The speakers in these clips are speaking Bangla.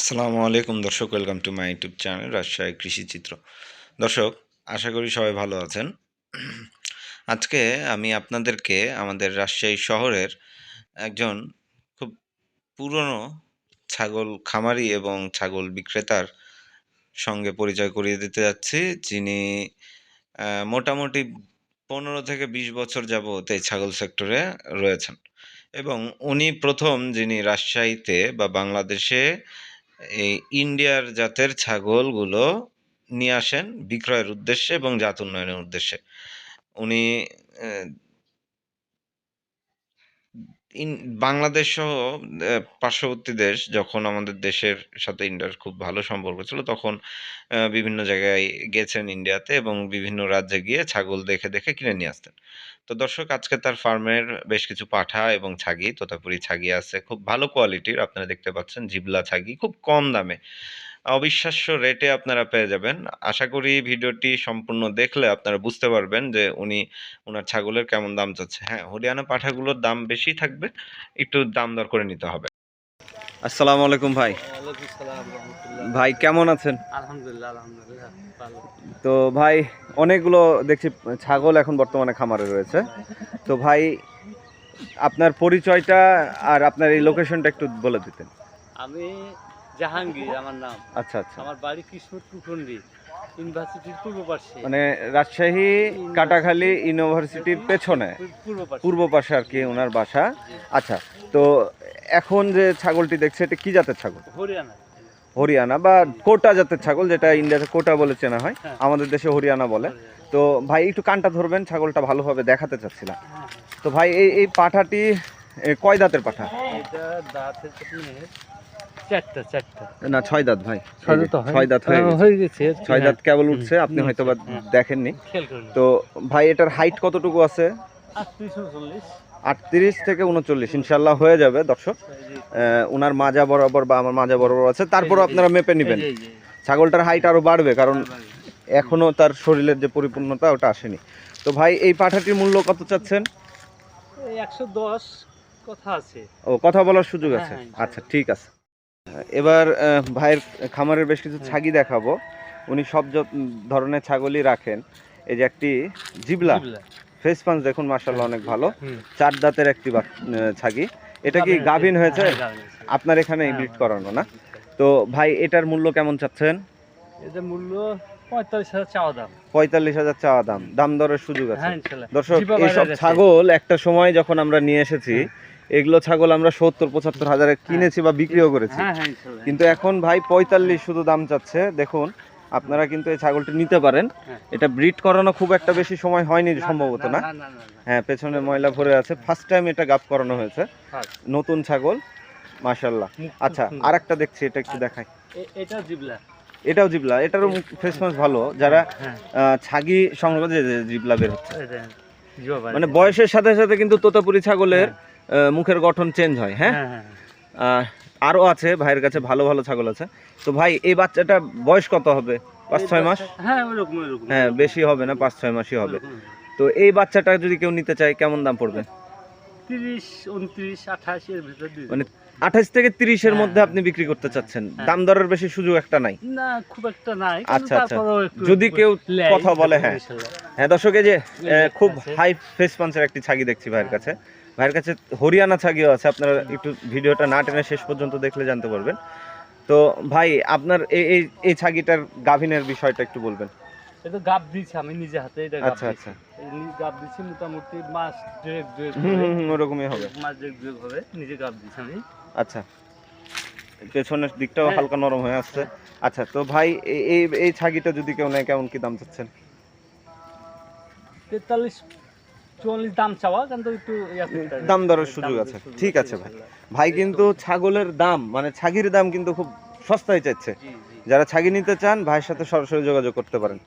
আসসালামু আলাইকুম দর্শক, welcome to my YouTube channel Rajshahi কৃষি চিত্র। দর্শক, আশা করি সবাই ভালো আছেন। আজকে আমি আপনাদেরকে আমাদের রাজশাহী শহরের একজন খুব পুরনো ছাগল খামারি এবং ছাগল বিক্রেতার সঙ্গে পরিচয় করিয়ে দিতে যাচ্ছি। যিনি মোটামুটি পনেরো থেকে বিশ বছর যাবত এই ছাগল সেক্টরে রয়েছেন। এবং উনি প্রথম যিনি রাজশাহীতে বা বাংলাদেশে এই ইন্ডিয়ার জাতের ছাগলগুলো নিয়ে আসেন বিক্রয়ের উদ্দেশ্যে এবং জাত উন্নয়নের উদ্দেশ্যে। উনি ইন, বাংলাদেশ সহ পার্শ্ববর্তী দেশ যখন আমাদের দেশের সাথে ইন্ডিয়ার খুব ভালো সম্পর্ক ছিল, তখন বিভিন্ন জায়গায় গেছেন ইন্ডিয়াতে এবং বিভিন্ন রাজ্যে গিয়ে ছাগল দেখে দেখে কিনে নিয়ে আসতেন। তো দর্শক, আজকে তার ফার্মের বেশ কিছু পাঠা এবং ছাগি, তোতাপুরি ছাগি আছে, খুব ভালো কোয়ালিটির আপনারা দেখতে পাচ্ছেন, জিবলা ছাগি, খুব কম দামে। অবিশ্বাস্য রেটে আপনারা পেয়ে যাবেন। আশা করি ভিডিওটি সম্পূর্ণ দেখলে আপনারা বুঝতে পারবেন যে উনি ওনার ছাগলের কেমন দাম চাচ্ছে। হ্যাঁ হরিয়ানা পাঠাগুলোর দাম বেশি থাকবে একটু দাম দর করে নিতে হবে। আসসালামু আলাইকুম ভাই। ভাই কেমন আছেন? আলহামদুলিল্লাহ আলহামদুলিল্লাহ ভালো। তো ভাই অনেকগুলো দেখছি ছাগল এখন বর্তমানে খামারে রয়েছে। তো ভাই আপনার পরিচয়টা আর আপনার এই লোকেশনটা একটু বলে দিতেন। আমি জাহাঙ্গীর আমার নাম। আচ্ছা আচ্ছা। আমার বাড়ি কৃষ্ণপুর কুখন্ডি ইউনিভার্সিটির পূর্ব পাশে মানে রাজশাহী কাটাখালী ইউনিভার্সিটির পেছনে। পূর্ব পাশে পূর্ব পাশে আর কি ওনার বাসা। আচ্ছা তো এখন যে ছাগলটি দেখছে এটা কি জাতের ছাগল? হরিয়ানা। হরিয়ানা বা কোটা জাতের ছাগল যেটা ইন্ডিয়াতে কোটা বলে চেনা হয়। হ্যাঁ। আমাদের দেশে হরিয়ানা বলে। তো ভাই একটু কানটা ধরবেন ছাগলটা ভালোভাবে দেখাতে চাচ্ছিলাম। হ্যাঁ, তো ভাই এই এই পাঠাটি কয় দাঁতের পাঠা? এটা দাঁত হচ্ছে আপনার চারটা চারটা। না ছয় দাঁত ভাই। ছয় দাঁত হয়? ছয় দাঁত গেছে। ছয় দাঁত কেবল উঠছে আপনি হয়তো বা। দেখেননি। তো ভাই এটার হাইট কতটুকু আছে? আটত্রিশ থেকে উনচল্লিশ ইনশাল্লাহ হয়ে যাবে দর্শক। ওনার মাজা বরাবর বা আমার মাজা বরাবর আছে তারপরও আপনারা মেপে নেবেন। ছাগলটার হাইট আরও বাড়বে কারণ এখনও তার শরীরের যে পরিপূর্ণতা ওটা আসেনি। তো ভাই এই পাঠাটির মূল্য কত চাচ্ছেন? একশো দশ কথা আছে। ও কথা বলার সুযোগ আছে। হ্যাঁ, হ্যাঁ, আচ্ছা ঠিক আছে। এবার ভাইয়ের খামারের বেশ কিছু হ্যাঁ। ছাগি দেখাবো। উনি সব ধরনের ছাগলই রাখেন। এই যে একটি জিবলা। ফেস পাঞ্চ দেখুন মার্শাল্লাহ অনেক ভালো। চার দাঁতের একটি ছাগি। এটা কি গাভিন হয়েছে? হ্যাঁ, হয়েছে। আপনার এখানে হ্যাঁ, ব্রিড করানো না? তো ভাই এটার মূল্য কেমন চাচ্ছেন? এটা মূল্য পঁয়তাল্লিশ হাজার চাওয়া দাম। দাম। দরের সুযোগ আছে। হ্যাঁ দর্শক এইসব ছাগল একটা সময় যখন আমরা নিয়ে এসেছি হ্যাঁ। এগুলো ছাগল আমরা সত্তর পঁচাত্তর হাজারে কিনেছি বা বিক্রিও করেছি। হ্যাঁ হ্যাঁ কিন্তু এখন ভাই পঁয়তাল্লিশ শুধু দাম চাচ্ছে। দেখুন আপনারা কিন্তু এই ছাগলটি নিতে পারেন। হ্যাঁ। এটা ব্রিড করানো খুব একটা বেশি সময় হয়নি সম্ভবত না। হ্যাঁ পেছনে ময়লা ভরে আছে। ফার্স্ট টাইম এটা গাপ করানো হয়েছে। নতুন ছাগল মাশাল্লাহ আচ্ছা আর একটা দেখছি এটা একটু দেখাই। এটা জিবলা। এটাও জিবলা। এটারও ফেস মাস ভালো। যারা হ্যাঁ ছাগি সংগ্রহ জিবলা বের হচ্ছে। মানে বয়সের সাথে সাথে কিন্তু তোতাপুরি ছাগলের মুখের গঠন চেঞ্জ হয় হ্যাঁ? হ্যাঁ হ্যাঁ। আহ, আরও আছে ভাইয়ের কাছে ভালো ভালো ছাগল আছে। তো ভাই এই বাচ্চাটা বয়স কত হবে? পাঁচ ছয় মাস? হ্যাঁ হ্যাঁ বেশি হবে না পাঁচ ছয় মাসই হবে। তো এই বাচ্চাটা যদি কেউ নিতে চায় কেমন দাম পড়বে? মানে আঠাশ থেকে তিরিশের মধ্যে। আপনি বিক্রি করতে চাচ্ছেন। দাম দরের বেশি সুযোগ একটা নাই। না খুব একটা নাই আচ্ছা, আচ্ছা। যদি কেউ কথা বলে, হ্যাঁ। হ্যাঁ দর্শক যে খুব হাই ফেস পাঞ্চের একটি ছাগি দেখছি ভাইয়ের কাছে। ভাইয়ের কাছে হরিয়ানা ছাগিও আছে আপনারা একটু ভিডিওটা না টেনে শেষ পর্যন্ত দেখলে জানতে পারবেন। তো ভাই আপনার এই এই এই ছাগিটার গাভিনের বিষয়টা একটু বলবেন। এটা গাব দিয়েছি আমি নিজে হাতে এটা আচ্ছা। এই গাব দিয়েছি মোটামুটি মাস দেড়েক দুয়েক ওরকমই হবে। মাস দেড়েক দুয়েক হবে নিজে গাব দিয়েছি আমি। আচ্ছা। পেছনের দিকটাও হ্যাঁ। হালকা নরম হয়ে আসছে। আচ্ছা তো ভাই এই- এই এই ছাগিটা যদি কেউ নেয় কেমন কি দাম চাচ্ছেন? তেতাল্লিশ চুয়াল্লিশ দাম চাওয়া কিন্তু একটু করতে হবে। দাম দরের সুযোগ আছে। ঠিক আছে ভাই। ভাই কিন্তু ছাগলের দাম মানে ছাগির দাম কিন্তু খুব সস্তায় জি যারা ছাগি নিতে চান ভাইয়ের সাথে সরাসরি যোগাযোগ করতে পারেন।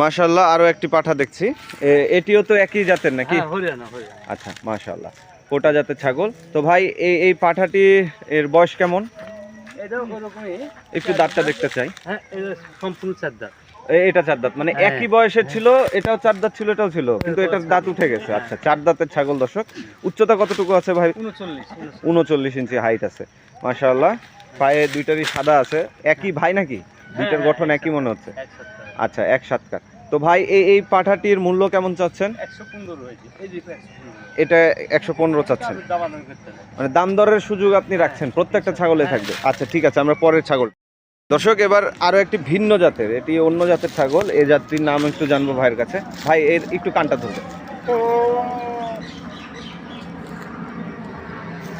মাশাল্লাহ আরও একটি পাঠা দেখছি। এটিও তো একই জাতের নাকি? হ্যাঁ আচ্ছা মাশাল্লাহ কোটা জাতের ছাগল। তো ভাই এই এই পাঠাটি এর বয়স কেমন? একটু দাঁতটা দেখতে চাই। হ্যাঁ সম্পূর্ণ চার দাঁত। এটা চার দাঁত। মানে হ্যাঁ। একই বয়সের ছিল এটাও চার দাঁত ছিল এটাও ছিল কিন্তু এটার দাঁত উঠে গেছে। আচ্ছা চার দাঁতের ছাগল দর্শক উচ্চতা কতটুকু আছে ভাই? উনচল্লিশ ইঞ্চি হাইট আছে। মাশাআল্লাহ পায়ে দুইটারই সাদা আছে। একই ভাই নাকি? দুইটার হ্যাঁ, গঠন হ্যাঁ, একই মনে হচ্ছে। আচ্ছা এক সাতকার তো ভাই এই এই পাঠাটির মূল্য কেমন চাচ্ছেন? এটা একশো পনেরো চাচ্ছেন। মানে দাম দরের সুযোগ আপনি রাখছেন প্রত্যেকটা ছাগলে থাকবে। আচ্ছা ঠিক আছে আমরা পরের ছাগল দর্শক, এবার আরও একটি ভিন্ন জাতের, এটি অন্য জাতের ছাগল। এই জাতটির নাম একটু জানব ভাইয়ের কাছে। ভাই, এর একটু কানটা ধরবে।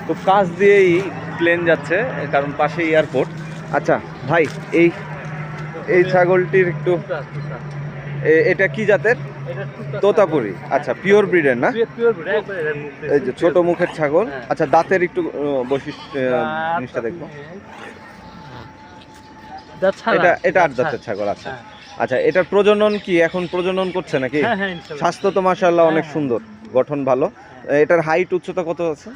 তো কাজ দিয়েই প্লেন যাচ্ছে কারণ পাশে এয়ারপোর্ট আচ্ছা ভাই, এই এই ছাগলটির একটু। এ- এটা কি জাতের? তোতাপুরি। আচ্ছা পিওর ব্রিডের না? এই যে ছোট মুখের ছাগল। আচ্ছা দাঁতের একটু বৈশিষ্ট্য জিনিসটা দেখব। দাঁত ছাড়া। এটা এটা আট দাঁতের ছাগল আচ্ছা। হ্যাঁ। আচ্ছা এটার প্রজনন কি? এখন প্রজনন করছে নাকি? হ্যাঁ, হ্যাঁ। স্বাস্থ্য তো মাশাআল্লাহ অনেক সুন্দর গঠন ভালো। এটার হাইট উচ্চতা কত আছে?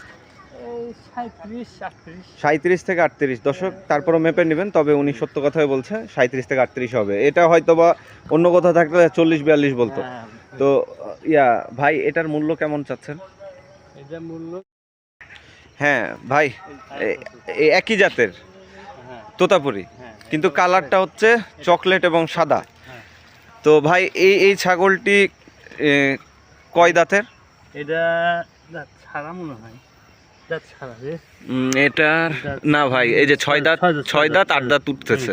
এই 37, 38 সাঁত্রিশ থেকে আটত্রিশ। দশক তারপরে মেপে নেবেন তবে উনি সত্য কথাই বলছে সাঁত্রিশ থেকে আটত্রিশ হবে। এটা হয়তো বা অন্য কোথাও থাকলে চল্লিশ বিয়াল্লিশ বলতো। তো ইয়া ভাই এটার মূল্য কেমন চাচ্ছেন? মূল্য? হ্যাঁ ভাই একই জাতের তোতাপুরি। কিন্তু কালারটা হচ্ছে চকলেট এবং সাদা। তো ভাই এই এই ছাগলটি কয় দাঁতের এটা ছাড়া মনে হয় এটার না ভাই এই যে ছয় দাঁত ছয় দাঁত, আট দাঁত উঠতেছে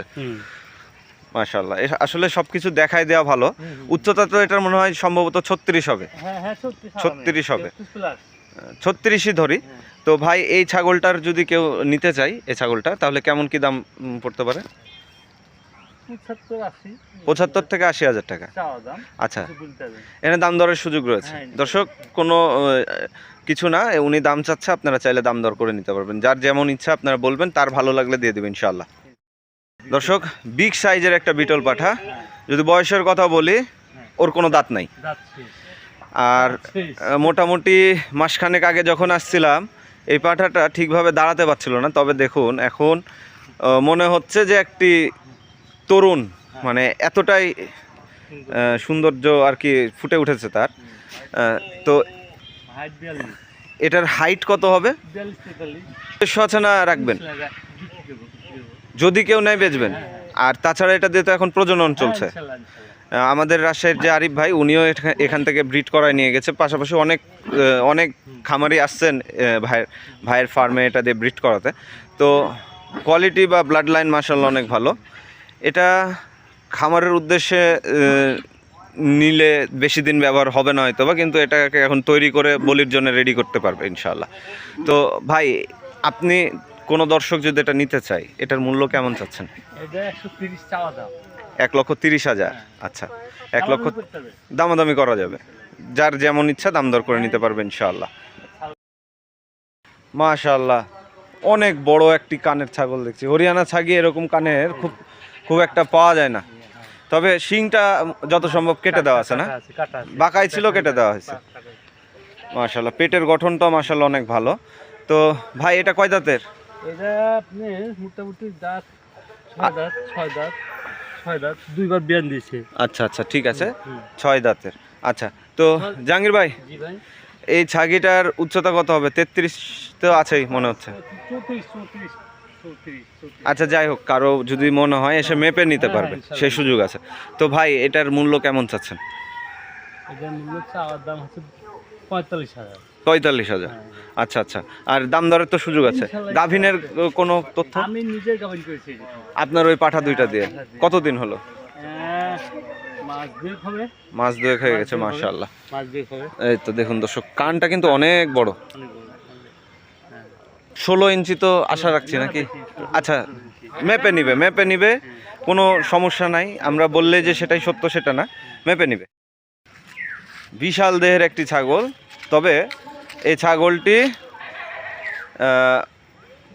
মাশাল্লাহ আসলে সবকিছু দেখাই দেওয়া ভালো। উচ্চতা তো এটার মনে হয় সম্ভবত ছত্রিশ হবে হ্যাঁ হ্যাঁ 36 ছাড়া 36 নেই। হবে। 36 ছত্রিশই ধরি হ্যাঁ। তো ভাই এই ছাগলটার যদি কেউ নিতে চাই এই ছাগলটা তাহলে কেমন কি দাম পড়তে পারে? পঁচাত্তর থেকে আশি হাজার টাকা। আচ্ছা। এখানে দাম দরের সুযোগ রয়েছে। হ্যাঁ, দর্শক কোনো কিছু না উনি দাম চাচ্ছে আপনারা চাইলে দাম দর করে নিতে পারবেন। যার যেমন ইচ্ছা আপনারা বলবেন তার ভালো লাগলে দিয়ে দেবেন ইনশাল্লাহ দর্শক বিগ সাইজের একটা বিটল পাঠা। যদি বয়সের কথা বলি ওর কোনো দাঁত নাই। আর মোটামুটি মাসখানেক আগে যখন আসছিলাম এই পাঠাটা ঠিকভাবে দাঁড়াতে পারছিল না তবে দেখুন এখন মনে হচ্ছে যে একটি তরুণ মানে এতটাই সৌন্দর্য আর কি ফুটে উঠেছে তার। তো এটার হাইট কত হবে? 42, 43, দেড়শো আছে না রাখবেন। যদি কেউ নেয় বেচবেন। আর তাছাড়া এটা দিয়ে তো এখন প্রজনন চলছে। আমাদের রাজশাহীর যে আরিফ ভাই, উনিও এখা- এখান থেকে ব্রিড করায় নিয়ে গেছে। পাশাপাশি অনেক অনেক খামারি আসছেন ভাইয়ের ভাইয়ের ফার্মে এটা দিয়ে ব্রিড করাতে। তো কোয়ালিটি বা ব্লাড লাইন মার্শাল অনেক ভালো। এটা খামারের উদ্দেশ্যে নিলে বেশি দিন ব্যবহার হবে না হয়তো বা, কিন্তু এটাকে এখন তৈরি করে বলির জন্য রেডি করতে পারবে ইনশাল্লাহ তো ভাই, আপনি কোনো দর্শক যদি এটা নিতে চাই এটার মূল্য কেমন চাচ্ছেন? এটা 130 চাওয়া দাম। এক লক্ষ তিরিশ হাজার। আচ্ছা এক লক্ষ দামাদামি করা যাবে। যার যেমন ইচ্ছা দাম দর করে নিতে পারবে ইনশাআল্লাহ। মাশাআল্লাহ অনেক বড় একটি কানের ছাগল দেখছি। হরিয়ানা ছাগি এরকম কানের খুব খুব একটা পাওয়া যায় না। তবে শিংটা যত সম্ভব কেটে দেওয়া আছে না। বাঁকাই ছিল, কেটে দেওয়া হয়েছে। আছে। পেটের গঠনটা মাশাআল্লাহ অনেক ভালো। তো ভাই এটা কয় দাঁতের? এটা আপনি মোটামুটি দাঁত ছয় দাঁত ছয় দাঁত। ছয় দাঁত দুইবার বিয়ান দিয়েছে। আচ্ছা আচ্ছা ঠিক আছে। ছয় দাঁতের। আচ্ছা তো জাহাঙ্গীর ভাই এই ছাগিটার উচ্চতা কত হবে? তেত্রিশ তো আছেই মনে হচ্ছে। আচ্ছা যাই হোক কারও যদি মনে হয় এসে মেপে নিতে হ্যাঁ, পারবে ইনশাল্লাহ। সেই সুযোগ আছে। তো ভাই এটার মূল্য কেমন চাচ্ছেন? এটা মূল্য চাওয়ার দাম হচ্ছে পঁয়তাল্লিশ হাজার। পঁয়তাল্লিশ হাজার। হ্যাঁ। আচ্ছা আচ্ছা। আর দাম দরের তো সুযোগ আছে। গাভিনের কোনো তথ্য? আমি করেছি আপনার ওই পাঠা দুইটা দিয়ে। কতদিন হলো? মাছ দুয়েক হয়ে গেছে মাশাআল্লাহ। এই তো দেখুন দর্শক কানটা কিন্তু অনেক বড়। অনেক বড়। হ্যাঁ। ষোলো ইঞ্চি তো আশা রাখছি নাকি? আচ্ছা মেপে নিবে মেপে নিবে। কোনো সমস্যা নাই। আমরা বললে যে সেটাই সত্য সেটা না। মেপে নিবে। বিশাল দেহের একটি ছাগল। তবে এই ছাগলটি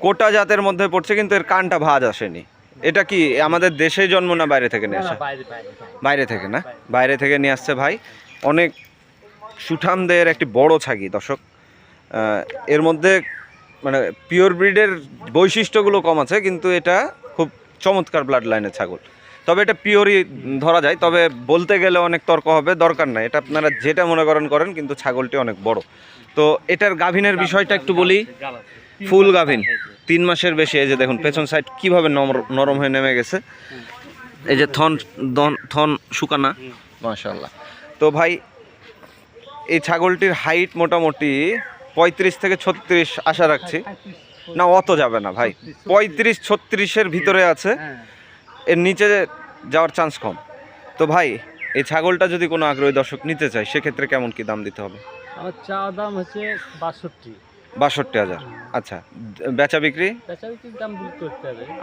কোটা জাতের মধ্যে পড়ছে কিন্তু এর কানটা ভাঁজ আসেনি। এটা কি আমাদের দেশে জন্ম না বাইরে থেকে নিয়ে আসা। বাইরে থেকে না? বাইরে। থেকে নিয়ে আসছে ভাই। অনেক সুঠামদের একটি বড় ছাগি দর্শক। এর মধ্যে মানে পিওর ব্রিডের বৈশিষ্ট্যগুলো কম আছে কিন্তু এটা খুব চমৎকার ব্লাড লাইনের ছাগল। তবে এটা পিওরই ধরা যায় তবে বলতে গেলে অনেক তর্ক হবে দরকার নাই। এটা আপনারা যেটা মনে করেন করেন কিন্তু ছাগলটি অনেক বড়। তো এটার গাভিনের বিষয়টা একটু বলি। ফুল গাভিন। তিন মাসের বেশি, এই যে দেখুন, পেছন সাইড কীভাবে নরম হয়ে নেমে গেছে। এই যে থন থন শুকানা। মাশাল্লাহ তো ভাই, এই ছাগলটির হাইট মোটামুটি পঁয়ত্রিশ থেকে ছত্রিশ আশা রাখছি। না, অত যাবে না ভাই। পঁয়ত্রিশ, ছত্রিশের ভিতরে আছে। এর নিচে যাওয়ার চান্স কম। তো ভাই, এই ছাগলটা যদি কোনো আগ্রহী দর্শক নিতে চায়, সেক্ষেত্রে কেমন কি দাম দিতে হবে? আমার চা দাম হচ্ছে বাষট্টি। বাষট্টি হাজার। আচ্ছা বেচা বিক্রি? বিক্রির দাম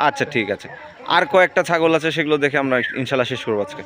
আচ্ছা ঠিক আছে। আর কয়েকটা ছাগল আছে সেগুলো দেখে আমরা ইনশাল্লাহ শেষ করব আজকে।